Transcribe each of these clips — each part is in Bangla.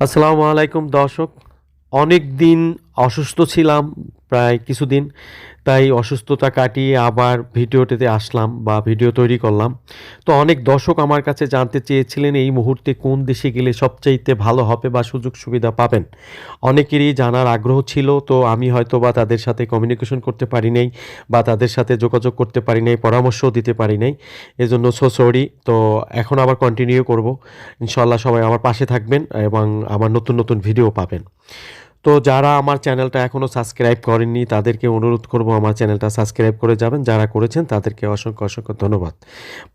আসসালামু আলাইকুম দর্শক অনেক দিন অসুস্থ ছিলাম প্রায় কিছুদিন, তাই অসুস্থতা কাটিয়ে আবার ভিডিওটিতে আসলাম বা ভিডিও তৈরি করলাম। তো অনেক দর্শক আমার কাছে জানতে চেয়েছিলেন এই মুহূর্তে কোন দেশে গেলে সবচাইতে ভালো হবে বা সুযোগ সুবিধা পাবেন। অনেকেরই জানার আগ্রহ ছিল, তো আমি হয়তো বা তাদের সাথে কমিউনিকেশন করতে পারি নাই বা তাদের সাথে যোগাযোগ করতে পারি নাই, পরামর্শও দিতে পারি নাই। এজন্য সো সরি তো এখন আবার কন্টিনিউ করব। ইনশাল্লাহ সবাই আমার পাশে থাকবেন এবং আমার নতুন নতুন ভিডিও পাবেন। তো যারা আমার চ্যানেলটা এখনও সাবস্ক্রাইব করেননি, তাদেরকে অনুরোধ করব আমার চ্যানেলটা সাবস্ক্রাইব করে যাবেন। যারা করেছেন, তাদেরকে অসংখ্য অসংখ্য ধন্যবাদ।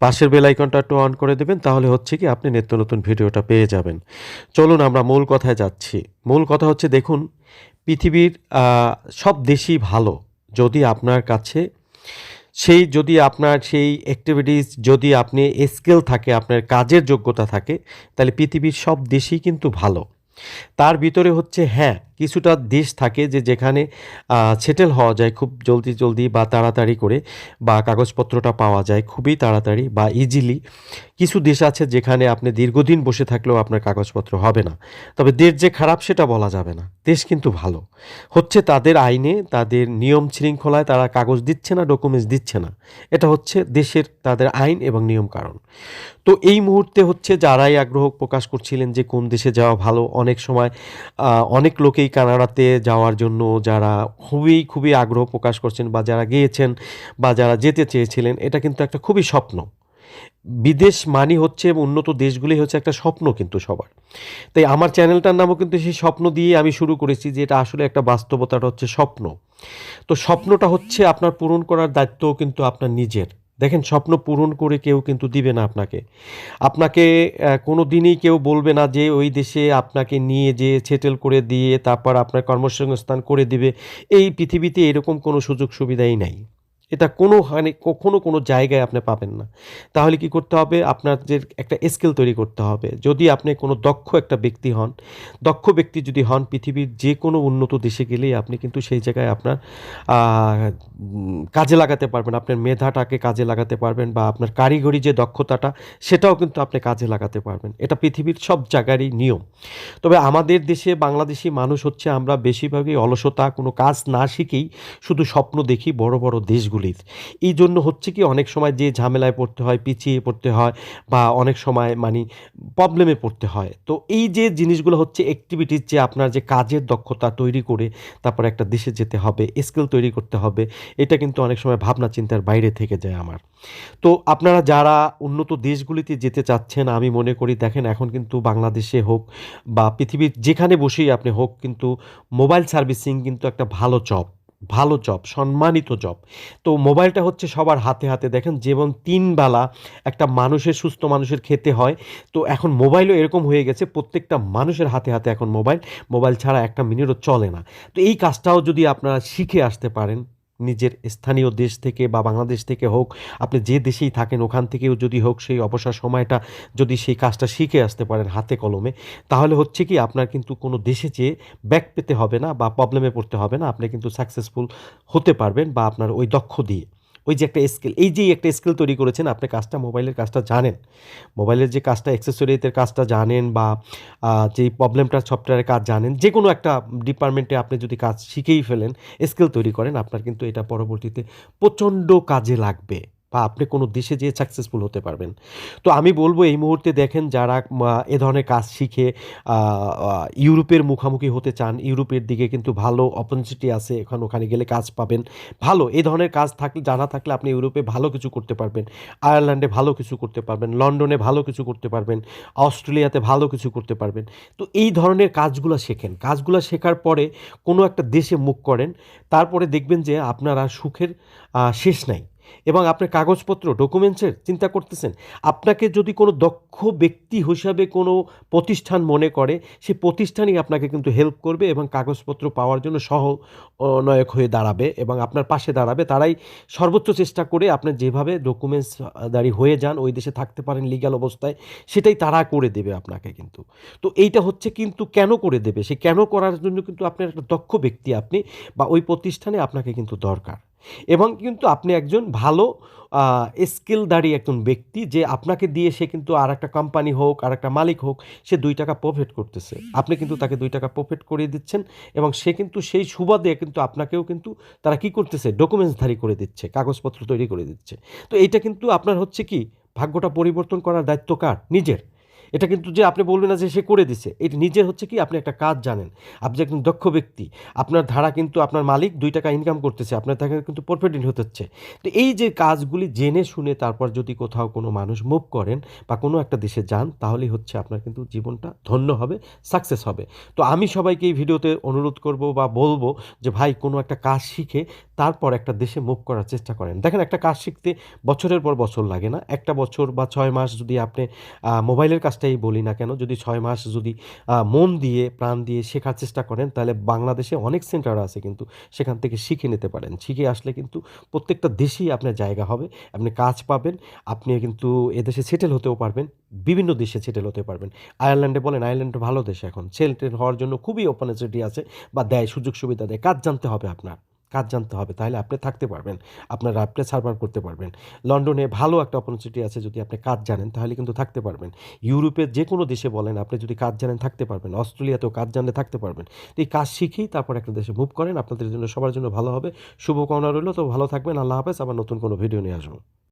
পাশের বেলাইকনটা একটু অন করে দেবেন, তাহলে হচ্ছে কি আপনি নিত্য নতুন ভিডিওটা পেয়ে যাবেন। চলুন আমরা মূল কথায় যাচ্ছি। মূল কথা হচ্ছে, দেখুন, পৃথিবীর সব দেশই ভালো। যদি আপনার কাছে সেই, যদি আপনার সেই অ্যাক্টিভিটিস যদি আপনি স্কিল থাকে, আপনার কাজের যোগ্যতা থাকে, তাহলে পৃথিবীর সব দেশই কিন্তু ভালো। তার ভিতরে হচ্ছে হ্যাঁ কিছুটা দেশ থাকে যে যেখানে সেটেল হওয়া যায় খুব জলদি জলদি বা তাড়াতাড়ি করে বা কাগজপত্রটা পাওয়া যায় খুবই তাড়াতাড়ি বা ইজিলি কিছু দেশ আছে যেখানে আপনি দীর্ঘদিন বসে থাকলেও আপনার কাগজপত্র হবে না। তবে দেশ যে খারাপ সেটা বলা যাবে না। দেশ কিন্তু ভালো। হচ্ছে তাদের আইনে, তাদের নিয়ম শৃঙ্খলায় তারা কাগজ দিচ্ছে না ডকুমেন্টস দিচ্ছে না। এটা হচ্ছে দেশের তাদের আইন এবং নিয়ম কারণ। তো এই মুহূর্তে হচ্ছে যারাই আগ্রহ প্রকাশ করছিলেন যে কোন দেশে যাওয়া ভালো, অনেক সময় অনেক অনেক লোকেই কানাডাতে যাওয়ার জন্য যারা খুবই খুবই আগ্রহ প্রকাশ করছেন বা যারা গিয়েছেন বা যারা যেতে চেয়েছিলেন, এটা কিন্তু একটা খুবই স্বপ্ন। বিদেশ মানি হচ্ছে উন্নত দেশগুলি হচ্ছে একটা স্বপ্ন কিন্তু সবার। তাই আমার চ্যানেলটার নামও কিন্তু সেই স্বপ্ন দিয়ে আমি শুরু করেছি যে এটা আসলে একটা বাস্তবতাটা হচ্ছে স্বপ্ন। তো স্বপ্নটা হচ্ছে আপনার পূরণ করার দায়িত্বও কিন্তু আপনার নিজের। দেখেন, স্বপ্ন পূরণ করে কেউ কিন্তু দিবে না আপনাকে। আপনাকে কোনো দিনই কেউ বলবে না যে ওই দেশে আপনাকে নিয়ে যে সেটেল করে দিয়ে তারপর আপনার কর্মসংস্থান করে দিবে। এই পৃথিবীতে এরকম কোনো সুযোগ সুবিধাই নাই। এটা কোনো হানি, কখনো কোনো জায়গায় আপনি পাবেন না। তাহলে কি করতে হবে? আপনার যে একটা স্কিল তৈরি করতে হবে। যদি আপনি কোনো দক্ষ একটা ব্যক্তি হন, দক্ষ ব্যক্তি যদি হন পৃথিবীর যে কোনো উন্নত দেশে গেলেই আপনি কিন্তু সেই জায়গায় আপনার কাজে লাগাতে পারবেন। আপনার মেধাটাকে কাজে লাগাতে পারবেন বা আপনার কারিগরি যে দক্ষতাটা, সেটাও কিন্তু আপনি কাজে লাগাতে পারবেন। এটা পৃথিবীর সব জায়গারই নিয়ম। তবে আমাদের দেশে বাংলাদেশি মানুষ হচ্ছে আমরা বেশিরভাগই অলসতা, কোনো কাজ না শিখেই শুধু স্বপ্ন দেখি বড় বড় দেশগুলির এই জন্য হচ্ছে কি অনেক সময় যে ঝামেলায় পড়তে হয়, পিছিয়ে পড়তে হয় বা অনেক সময় মানে প্রবলেমে পড়তে হয়। তো এই যে জিনিসগুলো হচ্ছে অ্যাক্টিভিটিস যে আপনার যে কাজের দক্ষতা তৈরি করে তারপর একটা দেশে যেতে হবে স্কিল তৈরি করতে হবে, এটা কিন্তু অনেক সময় ভাবনা চিন্তার বাইরে থেকে যায় আমার। তো আপনারা যারা উন্নত দেশগুলিতে যেতে চাচ্ছেন, আমি মনে করি দেখেন এখন কিন্তু বাংলাদেশে হোক বা পৃথিবীর যেখানে বসেই আপনি হোক, কিন্তু মোবাইল সার্ভিসিং কিন্তু একটা ভালো জব ভালো জব সম্মানিত জব তো মোবাইলটা হচ্ছে সবার হাতে হাতে। দেখেন, যেমন তিনবেলা একটা মানুষের সুস্থ মানুষের খেতে হয়। তো এখন মোবাইলও এরকম হয়ে গেছে, প্রত্যেকটা মানুষের হাতে হাতে এখন মোবাইল। মোবাইল ছাড়া একটা মিনিটও চলে না। তো এই কাজটাও যদি আপনারা শিখে আসতে পারেন নিজের স্থানীয় দেশ থেকে বা বাংলাদেশ থেকে হোক, আপনি যে দেশেই থাকেন, ওখান থেকেও যদি হোক, সেই অবসর সময়টা যদি সেই কাজটা শিখে আসতে পারেন হাতে কলমে, তাহলে হচ্ছে কি আপনার কিন্তু কোনো দেশে যেয়ে ব্যাক পেতে হবে না বা প্রবলেমে পড়তে হবে না। আপনি কিন্তু সাকসেসফুল হতে পারবেন বা আপনার ওই দক্ষ দিয়ে। ওই যে একটা স্কিল এই যে একটা স্কিল তৈরি করেছেন, আপনি কাজটা মোবাইলের কাজটা জানেন। মোবাইলের যে কাজটা অ্যাক্সেসরিতে কাজটা জানেন বা যে প্রবলেমটা সফটওয়্যারের কাজ জানেন যে কোনো একটা ডিপার্টমেন্টে আপনি যদি কাজ শিখেই ফেলেন স্কিল তৈরি করেন, আপনার কিন্তু এটা পরবর্তীতে প্রচণ্ড কাজে লাগবে। বা আপনি কোনো দেশে যেয়ে সাকসেসফুল হতে পারবেন। তো আমি বলব এই মুহূর্তে দেখেন যারা এ ধরনের কাজ শিখে ইউরোপের মুখামুখি হতে চান, ইউরোপের দিকে কিন্তু ভালো অপরচুনিটি আছে, এখন ওখানে গেলে কাজ পাবেন। ভালো এই ধরনের কাজ থাকলে, জানা থাকলে আপনি ইউরোপে ভালো কিছু করতে পারবেন, আয়ারল্যান্ডে ভালো কিছু করতে পারবেন, লন্ডনে ভালো কিছু করতে পারবেন, অস্ট্রেলিয়াতে ভালো কিছু করতে পারবেন। তো এই ধরনের কাজগুলো শেখেন। কাজগুলো শেখার পরে কোনো একটা দেশে মুখ করেন, তারপরে দেখবেন যে আপনার সুখের শেষ নাই। এবং আপনার কাগজপত্র, ডকুমেন্টসের চিন্তা করতেছেন, আপনাকে যদি কোনো দক্ষ ব্যক্তি হিসাবে কোনো প্রতিষ্ঠান মনে করে, সে প্রতিষ্ঠানই আপনাকে কিন্তু হেল্প করবে এবং কাগজপত্র পাওয়ার জন্য সহ সহনায়ক হয়ে দাঁড়াবে এবং আপনার পাশে দাঁড়াবে। তারাই সর্বোচ্চ চেষ্টা করে আপনার যেভাবে ডকুমেন্টস দাঁড়ি হয়ে যান, ওই দেশে থাকতে পারেন লিগ্যাল অবস্থায়, সেটাই তারা করে দেবে আপনাকে কিন্তু। তো এইটা হচ্ছে কিন্তু কেন করে দেবে? সে কেন করার জন্য কিন্তু আপনার একটা দক্ষ ব্যক্তি আপনি বা ওই প্রতিষ্ঠানে আপনাকে কিন্তু দরকার। এবং কিন্তু আপনি একজন ভালো স্কিলদারি একজন ব্যক্তি যে আপনাকে দিয়ে সে কিন্তু আর একটা কোম্পানি হোক আর একটা মালিক হোক, সে দুই টাকা প্রফিট করতেছে। আপনি কিন্তু তাকে দুই টাকা প্রফিট করিয়ে দিচ্ছেন এবং সে কিন্তু সেই সুবাদে কিন্তু আপনাকেও কিন্তু তারা কি করতেছে? ডকুমেন্টসধারী করে দিচ্ছে, কাগজপত্র তৈরি করে দিচ্ছে। তো এইটা কিন্তু আপনার হচ্ছে কি? ভাগ্যটা পরিবর্তন করার দায়িত্ব কার? নিজের। এটা কিন্তু যে আপনি বলবেন না যে সে করে দিছে, এটা নিজের হচ্ছে কি আপনি একটা কাজ জানেন। আপনি একজন দক্ষ ব্যক্তি, আপনার ধারা কিন্তু আপনার মালিক, দুই টাকা ইনকাম করতেছে, আপনার তাকে কিন্তু প্রফিট হতে হচ্ছে তো এই যে কাজগুলি জেনে শুনে তারপর যদি কোথাও কোনো মানুষ মুভ করেন বা কোনো একটা দেশে যান, তাহলেই হচ্ছে আপনার কিন্তু জীবনটা ধন্য হবে সাকসেস হবে। তো আমি সবাইকে এই ভিডিওতে অনুরোধ করব বা বলব যে ভাই, কোনো একটা কাজ শিখে তারপর একটা দেশে মুভ করার চেষ্টা করেন। দেখেন, একটা কাজ শিখতে বছরের পর বছর লাগে না। একটা বছর বা ছয় মাস যদি আপনি মোবাইলের মোবাইলের কাজটাই বলি না কেন, যদি ছয় মাস যদি মন দিয়ে, প্রাণ দিয়ে শেখার চেষ্টা করেন, তাহলে বাংলাদেশে অনেক সেন্টার আছে কিন্তু সেখান থেকে শিখে নিতে পারেন। শিখে আসলে কিন্তু প্রত্যেকটা দেশেই আপনার জায়গা হবে, আপনি কাজ পাবেন, আপনি কিন্তু এদেশে সেটেল হতেও পারবেন, বিভিন্ন দেশে সেটেল হতে পারবেন। আয়ারল্যান্ডে বলেন, আয়ারল্যান্ড ভালো দেশ এখন। সেটেল হওয়ার জন্য খুবই অপরচুনিটি আছে, বা দেয় সুযোগ সুবিধা দেয়, কাজ জানতে হবে আপনার। কাজ জানতে হবে, তাহলে আপনি থাকতে পারবেন। আপনার আপনি সার্ভার করতে পারবেন। লন্ডনে ভালো একটা অপরচুনিটি আছে যদি আপনি কাজ জানেন, তাহলে কিন্তু থাকতে পারবেন। ইউরোপের যে কোনো দেশে বলেন, আপনি যদি কাজ জানেন, থাকতে পারবেন। অস্ট্রেলিয়াতেও কাজ জানলে থাকতে পারবেন। তো এই কাজ শিখেই তারপর একটা দেশে মুভ করেন। আপনাদের জন্য, সবার জন্য ভালো হবে। শুভকামনা রইল, তো ভালো থাকবেন। আল্লাহ হাফেজ। আবার নতুন কোনো ভিডিও নিয়ে আসব।